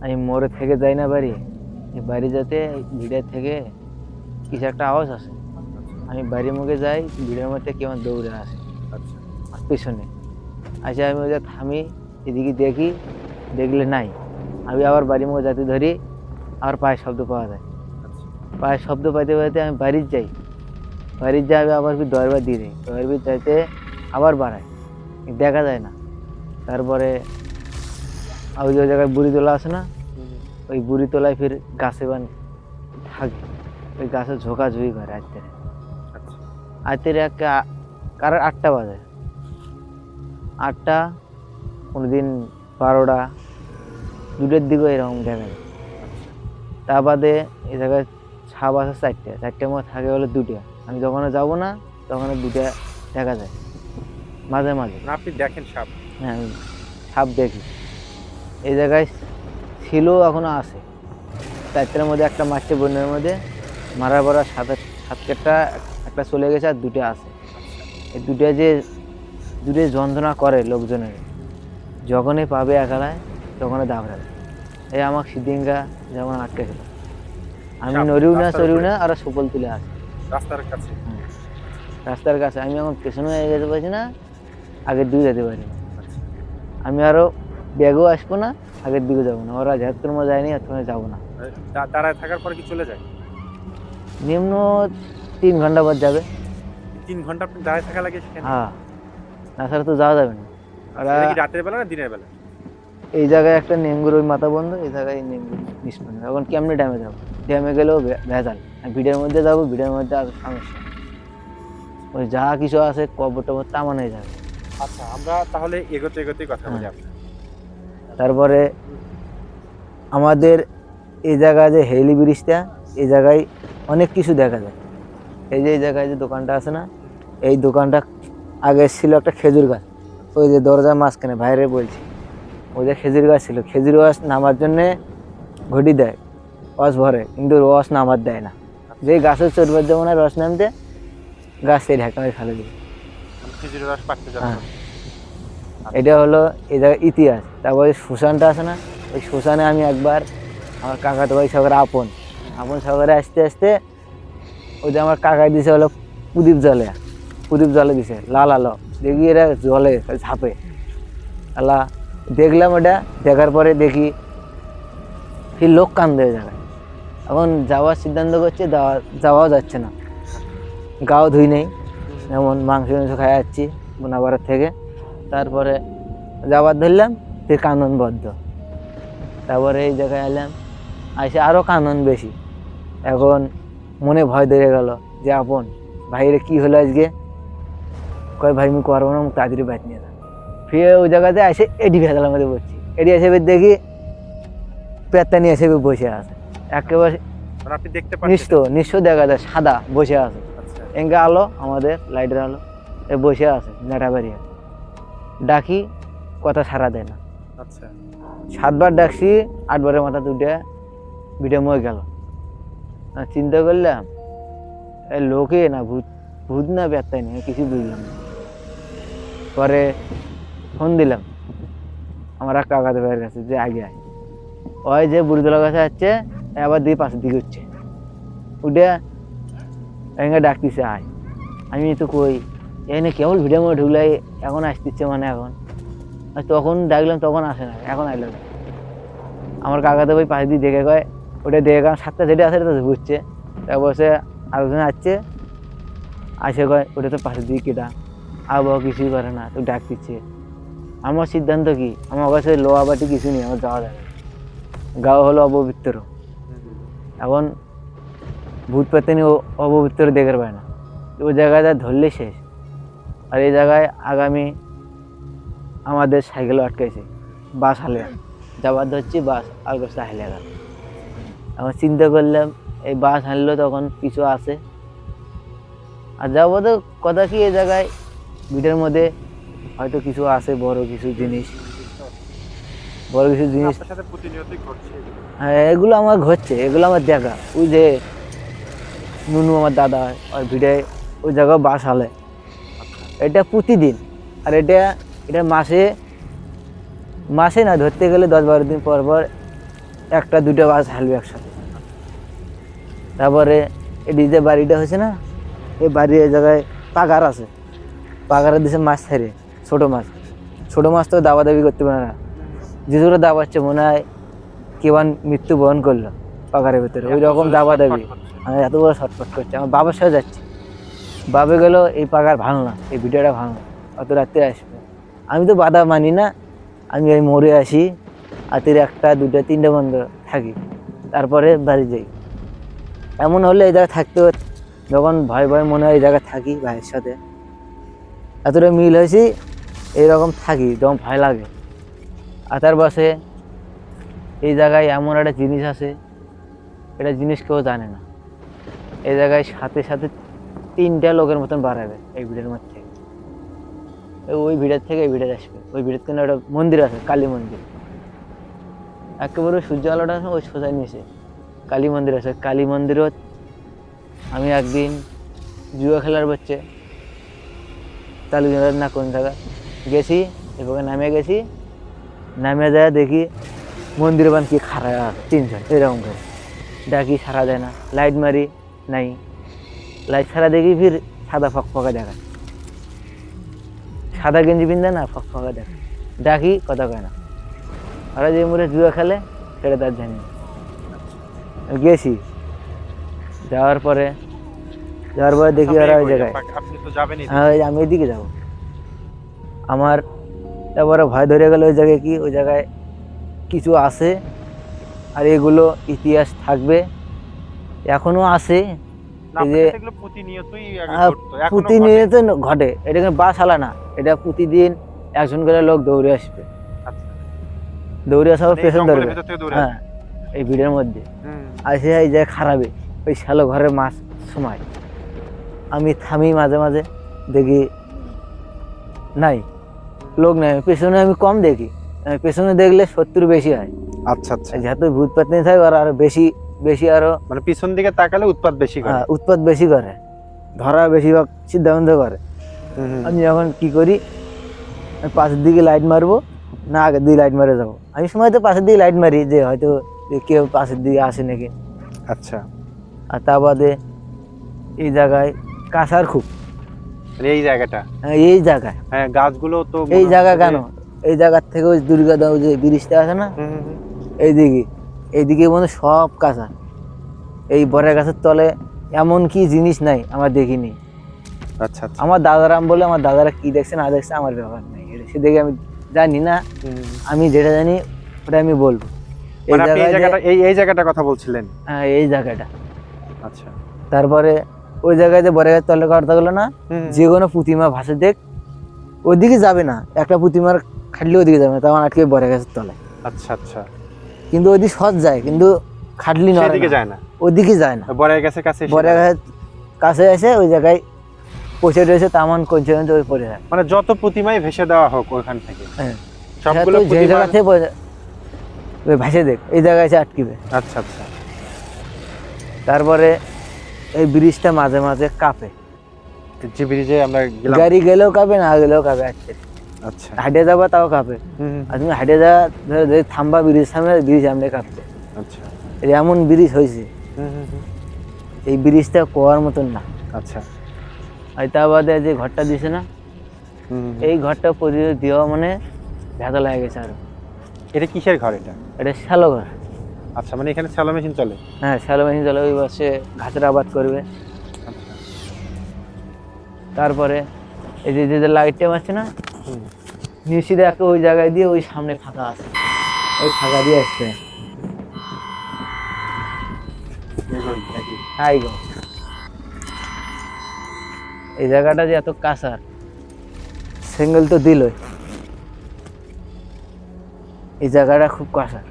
আমি মোড়ে থেকে যাই না বাড়ি এই বাড়ি যেতে ভিড়ের থেকে কিছু একটা আওয়াজ আসে। আমি বাড়ির মুখে যাই ভিড়ের মধ্যে কেমন দৌড়ে আসে। আচ্ছা। পিছনে। আসে আমি ওদের থামি এদিকে দেখি দেখলে নাই। আমি আবার বাড়ির মুখে যাতে ধরি আবার পায়ের শব্দ পাওয়া যায়। আচ্ছা। পায়ের শব্দ পাইতে পাইতে আমি বাড়ির যাই। বাড়ির যাই আমি আবার দরবার দিয়ে দিই। দরবার যাইতে আবার বাড়ায়। দেখা যায় না। তারপরে ওই যে ওই জায়গায় বুড়ি তোলা আছে না? ওই বুড়ি তোলায় ফির গাছে বান থাকে। ওই গাছে ঝোঁকাঝুঁকি করে রাত্রে। আচ্ছা। রাত্রে একটা কার আটটা বাজে? আটটা কোনোদিন বারোটা দুটোর দিকেও এরকম দেখা যায় তা বাদে এ জায়গায় ছাপ আছে চারটে। চারটের মধ্যে থাকে হলো দুটো। আমি যখন যাব না তখন দুটো দেখা যায়। মাঝে মাঝে। আপনি দেখেন সাপ হ্যাঁ আমি সাপ দেখি। এই জায়গায় ছিল এখনও আছে। চারটের মধ্যে একটা মারছে বন্যের মধ্যে মারার পর আর সাত সাত কেটটা একটা চলে গেছে আর দুটো আছে। এই দুটো যে দুটো যন্ত্রণা করে লোকজনের। যখনই পাবে একালায় তখনই দাবড়াবে। এই আমার সিদ্দিঙ্গা যেমন আটকে গেল। আমি নড়িও না চড়িও না আর সুপল তুলে আসে রাস্তার কাছে। রাস্তার কাছে। আমি এখন পেছনে যেতে পারছি না আগে দুই যেতে পারি। আচ্ছা। আমি আরও ব্যাগও আসব না আগের দিকে যাব না। ওরা মধ্যে যায়নি এত যাব না। দাঁড়ায় থাকার পরে কি চলে যায়? নিম্ন তিন ঘণ্টা পর যাবে। তিন ঘণ্টা আপনি দাঁড়ায় থাকা লাগে সেখানে? হ্যাঁ। তাছাড়া তো যাওয়া যাবে না। ওরা রাতের বেলা না দিনের বেলা? এই জায়গায় একটা নেঙ্গুর ওই মাথা বন্ধ এই জায়গায় নেঙ্গু নিষ্পন্ন এখন কেমনি ড্যামে যাব? ড্যামে গেলেও ভেজাল। ভিড়ের মধ্যে যাব ভিড়ের মধ্যে আর সমস্যা ওই যা কিছু আছে কবর টবর তামানাই যাবে। আচ্ছা আমরা তাহলে এগোতে এগোতেই কথা বলি হ্যাঁ। তারপরে আমাদের এই জায়গায় যে হেলি ব্রিজটা এই জায়গায় অনেক কিছু দেখা যায়। এই যে এই জায়গায় যে দোকানটা আছে না এই দোকানটা আগে ছিল একটা খেজুর গাছ। ওই যে দরজার মাঝখানে বাইরে বলছি। ওই যে খেজুর গাছ ছিল। খেজুর গাছ নামার জন্যে ঘটি দেয় রস ভরে কিন্তু রস নামার দেয় না। যে গাছের চড়বার যাব না রস নামতে গাছ সেই ঢাকা ফেলে দিবে। খেজুরের রস পাকতে হ্যাঁ। যাচ্ছি এটা হলো এই জায়গায় ইতিহাস। তারপরে শ্মশানটা আছে না? ওই শ্মশানে আমি একবার আমার কাকা তো ভাই সহকারে আপন। আপন সহকারে আসতে আসতে ওই যে আমার কাকাই দিছে হলো প্রদীপ জলে। প্রদীপ জলে দিছে, লাল আলো। দেখি এরা জলে ঝাপে। আল্লাহ, দেখলাম ওটা দেখার পরে দেখি কি লোক কান্দে জায়গায়। এখন যাওয়ার সিদ্ধান্ত করছে, যাওয়া- যাওয়াও যাচ্ছে না। গাও ধুই নেই। যেমন মাংস মাংস খাই যাচ্ছি বোনাবাড়ার থেকে। তারপরে যাবার ধরলাম ফির কানন বদ্ধ তারপরে এই জায়গায় এলাম আসে আরও কানন বেশি। এখন মনে ভয় ধরে গেল যে আপন ভাইরে কি হলো আজকে? কয় ভাই আমি করব না তাড়াতাড়ি বাইক নিয়ে যান ফিরে ওই জায়গাতে এসে এডি ভেজালের মধ্যে বসছি। এডি এসে দেখি পেত্তা নিয়ে এসে বসে আছে। একেবারে মানে আপনি দেখতে পাচ্ছেন নিশ্চ নিশ্চ দেখা যায় সাদা বসে আছে। আচ্ছা। এঙ্গে আলো আমাদের লাইটের আলো এ বসে আছে নেটা বাড়িয়ে ডাকি কথা সারা দেয় না। আচ্ছা। সাতবার ডাকছি আটবারের মাথা দুটে বিটে মই গেল। চিন্তা করলাম এ লোকে না ভূত ভূত না ব্যথাই নেই কিছু বুঝলাম না। পরে ফোন দিলাম আমার এক কাকাতে ভাইয়ের কাছে যে আগে আয়। ওই যে বুড়িতলা কাছে যাচ্ছে আবার দিয়ে পাশের দিকে হচ্ছে উঠে ডাকতেছে আয়। আমি তো কই এখানে কেবল ভিডিও মধ্যে ঢুকলাই, এখন আসতেছে মানে এখন। আর তখন ডাকলাম, তখন আসে না, এখন আইলো না। আমার কাকাতে ওই পাশে দিয়ে দেখে কয়, ওটা দেখে কারণ সাতটা যেটা তো বুঝছে তারপর সে আলোচনা আসছে, আসে কয়, ওটা তো পাশে দিয়ে কেটা আবহাওয়া কিছুই করে না তো ডাক দিচ্ছে। আমার সিদ্ধান্ত কি? আমার কাছে লোয়া বাটি কিছু নেই, আমার যাওয়া যাবে গাও হলো অপবিত্র। এখন ভূত পেতেনি অপবিত্র দেখার পায় না। ওই জায়গায় যা ধরলে শেষ। আর এই জায়গায় আগামী আমাদের সাইকেলও আটকাইছে। বাস হালে। যাবার ধরছি বাস আর কাছে হালে গেল। এখন চিন্তা করলাম এই বাস হারলেও তখন কিছু আছে। আর যাব তো কথা কি এই জায়গায় ভিটের মধ্যে হয়তো কিছু আছে বড় কিছু জিনিস। বড় কিছু জিনিস। হ্যাঁ এগুলো আমার ঘটছে এগুলো আমার দেখা। ওই যে নুনু আমার দাদা আর ভিড়ে ওই জায়গায় বাস হালে। এটা প্রতিদিন। আর এটা এটা মাসে মাসে না, ধরতে গেলে দশ বারো দিন পর পর একটা, দুটো বাস হালবে একসাথে। তারপরে এটি যে বাড়িটা হয়েছে না, এই বাড়ির জায়গায় পাগার আছে। পাগারের দিছে মাছ ছেড়ে ছোট মাছ। ছোট মাছ তো দাবা দাবি করতে পারে না। যে জোরে দাবাচ্ছে মনে হয় কেমন মৃত্যু বরণ করল পাগারের ভিতরে। ওই রকম দাবা দাবি। আমি এত বড় শর্টফট করছি, আমার বাবার সাথে যাচ্ছি। বাবে গেল, এই পাগার ভালো না, এই ভিডিওটা ভালো না অত রাত্রে আসবে। আমি তো বাধা মানি না, আমি এই মোড়ে আসি হাতের একটা দুটা তিনটা বন্ধ থাকি, তারপরে বাড়ি যাই। এমন হলে এই জায়গায় থাকতে। যখন ভয় ভয় মনে হয় এই জায়গায় থাকি ভাইয়ের সাথে। এতটা মিল হয়েছি, এইরকম থাকি, যখন ভয় লাগে। আর তার বাসে এই জায়গায় এমন একটা জিনিস আছে, এটা জিনিস কেউ জানে না। এই জায়গায় সাথে সাথে তিনটা লোকের মতন বাড়াবে এই ভিড়ের মধ্যে। ওই ভিড়ের থেকে এই ভিড়ে আসবে। ওই ভিড়ের থেকে একটা মন্দির আছে, কালী মন্দির। একেবারে সূর্য আলোটা আছে ওই সোজা নিচে কালী মন্দির আছে। কালী মন্দিরত আমি একদিন জুয়া খেলার বচ্ছে তালুজনের না কোন জায়গা গেছি, এভাবে নামে গেছি। নামে যায় দেখি মন্দিরে বান কি খারা তিনজন, এরকম করে। ডাকি সারা দেয় না, লাইট মারি, নাই। লাইট ছাড়া দেখি ফির সাদা ফকফকা দেখা। সাদা গেঞ্জি পিন্ধে না ফকফকা দেখা। ডাকি কথা কয় না। ওরা যে মোড়ে জুয়া খেলে সেটা তার জানি। গেছি। যাওয়ার পরে যাওয়ার পরে দেখি ওরা ওই জায়গায়। হ্যাঁ ওই আমি এদিকে যাব। আমার তারপরে ভয় ধরে গেল ওই জায়গায় কি ওই জায়গায় কিছু আছে আর এগুলো ইতিহাস থাকবে। এখনও আছে। প্রতিনিয়ত ঘটে। এটা কিন্তু বাস আলা না। এটা প্রতিদিন একজন করে লোক দৌড়ে আসবে। আচ্ছা। দৌড়ে আসার মানে পেছন ধরবে হ্যাঁ এই ভিড়ের মধ্যে। আসে এই যে খারাপে ওই শ্যালো ঘরের মাছ সময়। আমি থামি মাঝে মাঝে দেখি নাই। লোক নাই। পেছনে আমি কম দেখি। পেছনে দেখলে সত্তর বেশি হয়। আচ্ছা আচ্ছা। যেহেতু ভূত পাতনি থাকে আর আরও বেশি বেশি আরও মানে পিছন দিকে তাকালে উৎপাত বেশি করে। আহ, উৎপাত বেশি করে। ধরা বেশিরভাগ সিদ্ধান্ত করে। আমি যখন কি করি? আমি পাশের দিকে লাইট মারবো না আগের দিকে লাইট মারে যাব। আমি সময় তো পাশের দিকে লাইট মারি যে হয়তো কেউ পাশের দিকে আসে নাকি। আচ্ছা। আর তা বাদে এই জায়গায় কাঁসার খুব। মানে এই জায়গাটা? হ্যাঁ, এই জায়গায়। হ্যাঁ গাছগুলো তো এই জায়গা কেন? এই জায়গার থেকে ওই দুর্গা যে ব্রিজটা আছে না। এইদিকে। এইদিকে মনে সব কাঁচা। এই বরের গাছের তলে এমন কি জিনিস নাই আমরা দেখিনি। আচ্ছা আচ্ছা। আমার দাদারাম বলে আমার দাদারা কি দেখছে না দেখছে আমার ব্যাপার নেই। সে দেখে আমি জানি না আমি যেটা জানি ওটা আমি বলব। এই মানে জায়গাটা এই এই জায়গাটার কথা বলছিলেন? হ্যাঁ এই জায়গাটা। আচ্ছা। তারপরে ওই জায়গায় যে বড় গাছের তলে কথা গেলো না যে কোনো প্রতিমা ভাসে দেখ ওইদিকে যাবে না। একটা প্রতিমার খাটলে ওইদিকে যাবে না তখন আটকে বড় গাছের তলায়। আচ্ছা আচ্ছা। কিন্তু ওই ওইদিকে সৎ যায় কিন্তু খাটলি নড়ে সেদিকে না। যায় না। ওইদিকে যায় না। বড়াই কাছে কাছে বড় দাঁড়ায়। কাছে এসে ওই জায়গায় পৌঁছে রয়েছে তামান করছে ওই পড়ে যায়। মানে যত প্রতিমাই ভেসে দেওয়া হোক ওইখান থেকে হ্যাঁ। সবগুলো হ্যাঁ, যে জায়গা থেকে ওই ভাসে দেখ এই জায়গায় এসে আটকিবে। আচ্ছা আচ্ছা। তারপরে এই ব্রিজটা মাঝে মাঝে কাঁপে। যে ব্রিজে আমরা গাড়ি গেলেও কাঁপে না গেলেও কাঁপে আজকে আচ্ছা। হাঁটে যাবা তাও কাঁপে। আর তুমি হাঁটে যাওয়া ধরো যদি থামবা ব্রিজ সামনে ব্রিজ সামনে কাঁপবে আচ্ছা। এমন ব্রিজ হয়েছে এই ব্রিজটা কোয়ার মতন না। আচ্ছা। আর তা বাদে যে ঘরটা দিছে না। এই ঘরটা প্রতিদিন দেওয়া মানে ভেদা লাগে গেছে আরও। এটা কিসের ঘর এটা? এটা শ্যালো ঘর। আচ্ছা মানে এখানে স্যালো মেশিন চলে? হ্যাঁ শ্যালো মেশিন চলে ওই বসে ঘাসের আবাদ করবে। আচ্ছা। তারপরে এই যে যে লাইটটা মারছে না নিশ্চিত একটা ওই জায়গায় দিয়ে ওই সামনে ফাঁকা আছে। ওই ফাঁকা দিয়ে গো। এই জায়গাটা যে এত কাঁচার সিঙ্গেল তো দিলই। এই জায়গাটা খুব কাঁচার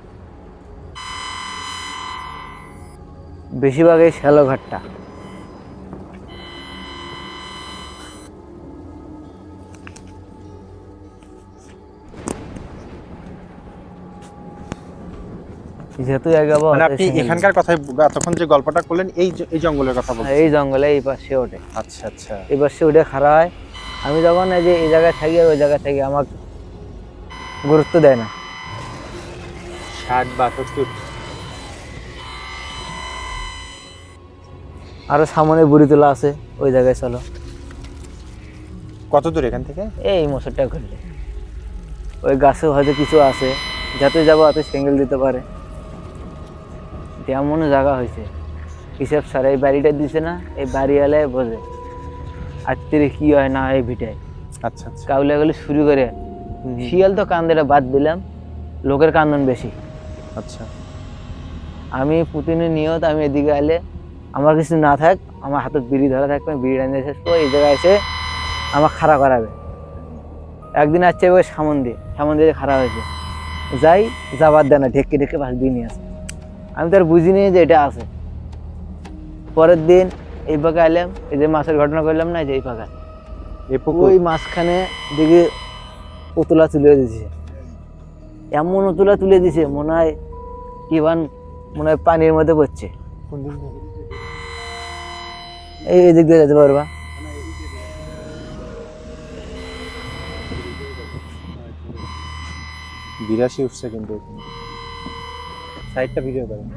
বেশিরভাগ এই শ্যালো ঘাটটা। যেহেতু মানে এখানকার কথাই তখন যে গল্পটা করলেন এই জঙ্গলের কথা বলছেন। এই জঙ্গলে এই পাশে ওঠে। আচ্ছা আচ্ছা। এই পাশে ওঠে খাড়া হয়। আমি যখন এই যে এই জায়গায় থাকি আর ওই জায়গায় থাকি আমার গুরুত্ব দেয় না। ষাট বাষট্টি। আরও সামনে বুড়ি তোলা আছে ওই জায়গায় চলো। কত দূর এখান থেকে? এই মোসরটা ঘুরলে। ওই গাছে হয়তো কিছু আছে যাতে যাব এত সিঙ্গেল দিতে পারে। তেমন জায়গা হয়েছে। হিসাব স্যার এই বাড়িটা দিছে না এই বাড়ি এলে বোঝে আত্মীয় কি হয় না হয় ভিটায়। আচ্ছা আচ্ছা। কাউলে গেলে শুরু করে। শিয়াল তো কান্দেটা বাদ দিলাম লোকের কান্দন বেশি। আচ্ছা। আমি পুতিনের নিয়ত আমি এদিকে এলে আমার কিছু না থাক আমার হাতে বিড়ি ধরা থাকবে বিড়ি টানিয়ে শেষ করে এই জায়গায় এসে আমার খাড়া করাবে। একদিন আসছে ওই সামন দিয়ে সামন দিয়ে খারাপ হয়েছে। যাই যাবার দেয় না ঢেকে ঢেকে বাস দিয়ে নিয়ে আসে। আমি তো আর বুঝিনি যে এটা আছে। পরের দিন এই পাকা এলাম এই যে মাছের ঘটনা করলাম না এই যে এই পাকা ওই মাঝখানে দেখি উতলা তুলে দিছে। এমন উতলা তুলে দিছে মনে হয় ইভান মনে হয় পানির মধ্যে পড়ছে। এই এদিক দিয়ে যেতে পারবা। বিরাশি উঠছে কিন্তু সাইডটা ভিডিও করেন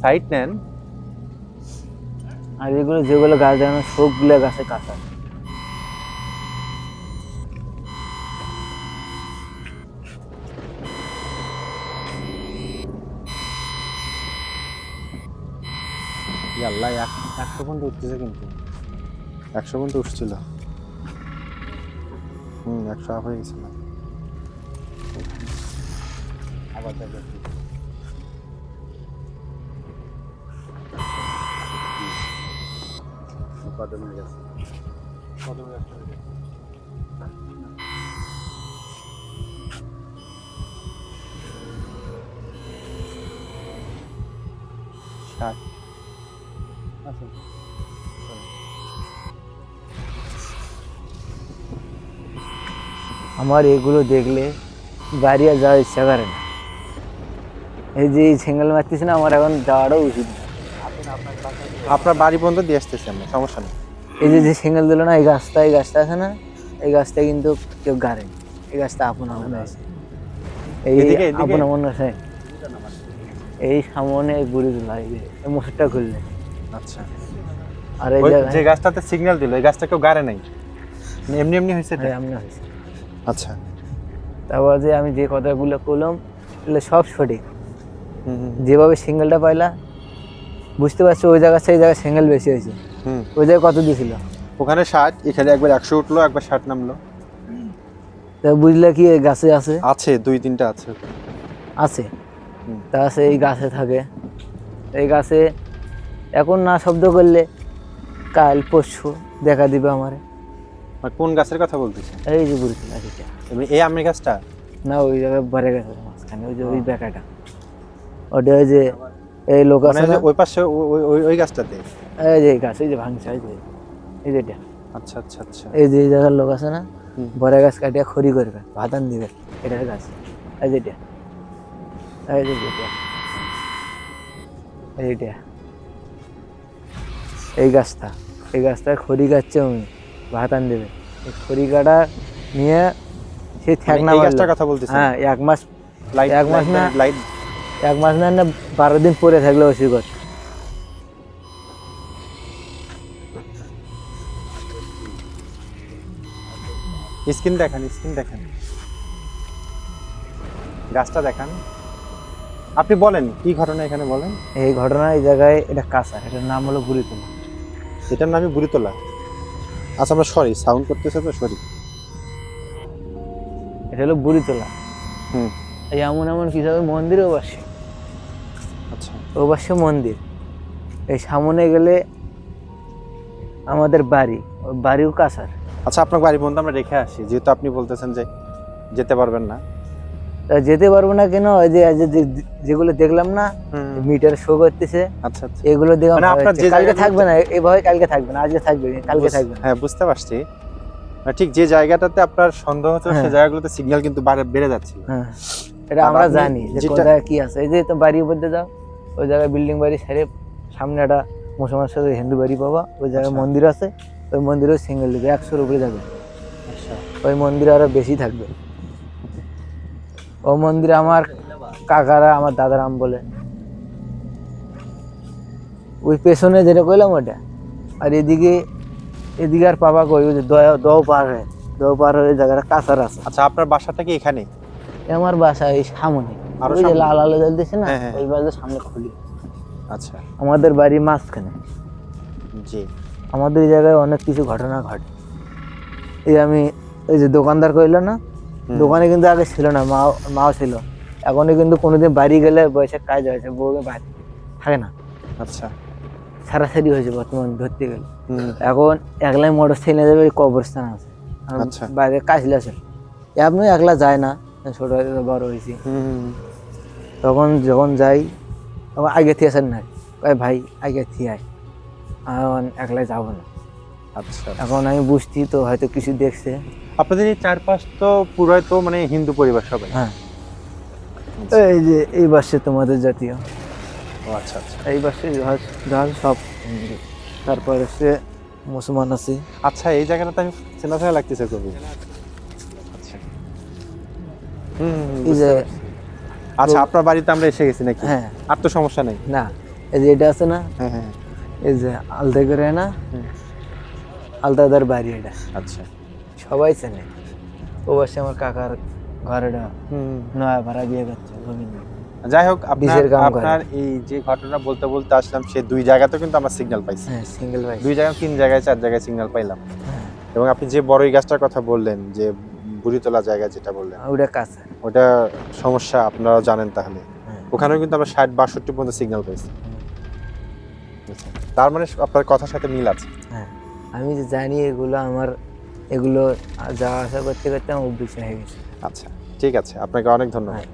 সাইড নেন। আর এগুলো যেগুলো গাছ দেখানো সবগুলো গাছে কাঁচা। আল্লাহ এক- একশো পর্যন্ত উঠতেছে কিন্তু। একশো পর্যন্ত উঠছিল। হুম একশো আপ হয়ে গেছিল আবার ষাট। আচ্ছা। আমার এগুলো দেখলে বাড়ি আর যাওয়ার ইচ্ছা করে না। এই যে সিঙ্গেল মারতেছে না আমার এখন যাওয়াটাও উচিত। আপনার বাড়ি পর্যন্ত দিয়ে আসতেছি আমরা সমস্যা নেই। এই যে যে সিঙ্গেল দিল না এই গাছটা এই গাছটা আছে না এই গাছটা কিন্তু কেউ গাড়েনি এই গাছটা আপন আপন আছে। এই? আপন আপন আছে। এই সামনে এই বুড়ি তোলা এই যে এই মশারটা খুললে। আচ্ছা। আর এই যে গাছটাতে সিগন্যাল দিল এই গাছটা কেউ গাড়ে নাই? এমনি এমনি হয়েছে? হ্যাঁ, এমনি হয়েছে। আচ্ছা। তারপর যে আমি যে কথাগুলো করলাম এগুলো সব সঠিক। যেভাবে সিঙ্গেলটা পাইলা বুঝতে পারছ ওই জায়গা সেই জায়গায় সিঙ্গেল বেশি হয়েছে। হুম। ওই জায়গায় কত দিয়েছিল ওখানে ষাট এখানে একবার একশো উঠল একবার ষাট নামলো। তা বুঝলে কি এই গাছে আছে? আছে দুই তিনটা আছে। আছে? তা আছে এই গাছে থাকে। এই গাছে এখন না শব্দ করলে কাল পরশু দেখা দিবে আমারে। আর কোন গাছের কথা বলতেছে? এই যে এটা। এমনি এই আমের গাছটা? না ওই জায়গায় ভরে গেছে মাঝখানে ওই যে ওই বেকাটা। ওটা ওই যে এই লোক মানে আছে ওই পাশে ওই- ওই গাছটাতে? এই যে গাছ এই যে ভাঙছে এই যে এই যে এটা। আচ্ছা আচ্ছা আচ্ছা। এই যে এই জায়গার লোক আছে না। বড় গাছ কাটিয়া খড়ি করবে ভাতান দিবে। এটার গাছ। এই যেটা এই যে যেটা এই যেটা এই গাছটা এই গাছটা খড়ি কাটছে আমি ভাতান দেবে। এই খড়ি কাটা নিয়ে সেই থ্যাক মানে। গাছটার কথা বলতেছে হ্যাঁ এক মাস লাইট এক মাস না। লাইট এক মাস না না বারো দিন পরে থাকলে কর স্কিন দেখান স্কিন দেখান। গাছটা দেখান। আপনি বলেন কি ঘটনা এখানে বলেন? এই ঘটনা এই জায়গায় এটা কাঁচা এটার নাম হলো বুড়িতলা। এটার নামই বুড়িতলা। আচ্ছা আমরা সরি সাউন্ড করতেছে তো সরি। এটা হলো বুড়িতলা। হুম। এই এমন এমন কিছু মন্দিরও বসে। প্রবাসী মন্দির। এই সামনে গেলে আমাদের বাড়ি বাড়িও কাছার। আচ্ছা আপনার বাড়ি পর্যন্ত আমরা রেখে আসি যেহেতু আপনি বলতেছেন যে যেতে পারবেন না। যেতে পারব না কেন? ওই যে যেগুলো দেখলাম না মিটার শো করতেছে। আচ্ছা আচ্ছা। এগুলো দেখে আমার মানে কালকে থাকবে না এভাবে কালকে থাকবে না আজকে থাকবে কালকে থাকবে হ্যাঁ বুঝতে পারছি। মানে ঠিক যে জায়গাটাতে আপনার সন্দেহ হচ্ছে সেই হ্যাঁ। জায়গাগুলোতে সিগন্যাল কিন্তু বেড়ে যাচ্ছে হ্যাঁ। এটা আমরা জানি যে জায়গায় কি আছে। এই যে তো বাড়ির মধ্যে যাও। ওই জায়গায় বিল্ডিং বাড়ি ছেড়ে সামনে একটা মুসলমান সাথে হিন্দু বাড়ি পাবা ওই জায়গায় আচ্ছা। মন্দির আছে ওই মন্দিরেও সিঙ্গেল দিবে একশোর উপরে যাবে। আচ্ছা। ওই মন্দিরে আরও বেশি থাকবে। ও মন্দিরে আমার কাকারা আমার দাদারাম বলে। ওই পেছনে যেটা কইলাম ওটা আর এদিকে এদিকে আর পাবা কই? ওই যে দয়া- দহ পার হয়ে দহ পার হয়ে জায়গাটা কাঁচার আছে। আচ্ছা আপনার বাসাটা কি এখানে আমার বাসা এই সামনে আরও ওই যে? লাল আলো জ্বলতেছে না হ্যাঁ, হ্যাঁ। ওই বাজে সামনে খুলি। আচ্ছা। আমাদের বাড়ি মাঝখানে। জি। আমাদের এই জায়গায় অনেক কিছু ঘটনা ঘটে। এই আমি এই যে দোকানদার কইলো না দোকানে কিন্তু আগে ছিল না মাও মাও ছিল। এখনই কিন্তু কোনোদিন বাড়ি গেলে বয়সে কাজ হয়েছে বউ বাড়ি থাকে না। আচ্ছা। সারাসারি হয়েছে বর্তমান ধরতে গেলে। এখন একলাই মোটর সাইকেল যাবে কবরস্থান আছে। আচ্ছা। বাইরে কাজলে আছে। আপনি একলা যায় না ছোট বড় হয়েছি। তখন যখন যাই তখন আগে আসেন না কয় ভাই আগে থেকে আয়। এখন একলাই যাব না। আচ্ছা। এখন আমি বুঝছি তো হয়তো কিছু দেখছে। আপনাদের এই চারপাশ তো পুরাই তো মানে হিন্দু পরিবার সবাই? হ্যাঁ। এই যে এই বাসে তোমাদের জাতীয়। ও আচ্ছা আচ্ছা। এই বাসে জাহাজ সব হিন্দু। তারপরে সে মুসলমান আছে। আচ্ছা এই জায়গাটা তো আমি চেনা চেনা লাগতেছে খুবই আচ্ছা হুম, এই যে। আচ্ছা আপনার বাড়িতে আমরা এসে গেছি নাকি? হ্যাঁ। আর তো সমস্যা নেই? না এই যে এটা আছে না হ্যাঁ হ্যাঁ। এই যে আলদা করে না। আলদাদার বাড়ি এটা। আচ্ছা। সবাই চেনে। ও বাসে আমার কাকার ঘরটা নয়া ভাড়া বিয়ে করছে যাই হোক আপনার এই যে ঘটনা বলতে বলতে আসলাম সে দুই জায়গাতে কিন্তু আমরা সিগন্যাল পাইছি। হ্যাঁ সিঙ্গেল ভাই দুই জায়গায় তিন জায়গায় চার জায়গায় সিগন্যাল পাইলাম। হ্যাঁ। এবং আপনি যে বড়ই গাছটার কথা বললেন যে বুড়িতলা জায়গা যেটা বললেন। ওটা কাছে। ওটা সমস্যা আপনারা জানেন তাহলে। ওখানে ওখানেও কিন্তু আমরা ষাট বাষট্টি পর্যন্ত সিগন্যাল আচ্ছা। তার মানে আপনার কথার সাথে মিল আছে। হ্যাঁ আমি যে জানি এগুলো আমার এগুলো যাওয়া আসা করতে করতে আমার অভ্যেস হয়ে গেছে। আচ্ছা ঠিক আছে। আপনাকে অনেক ধন্যবাদ। হ্যাঁ।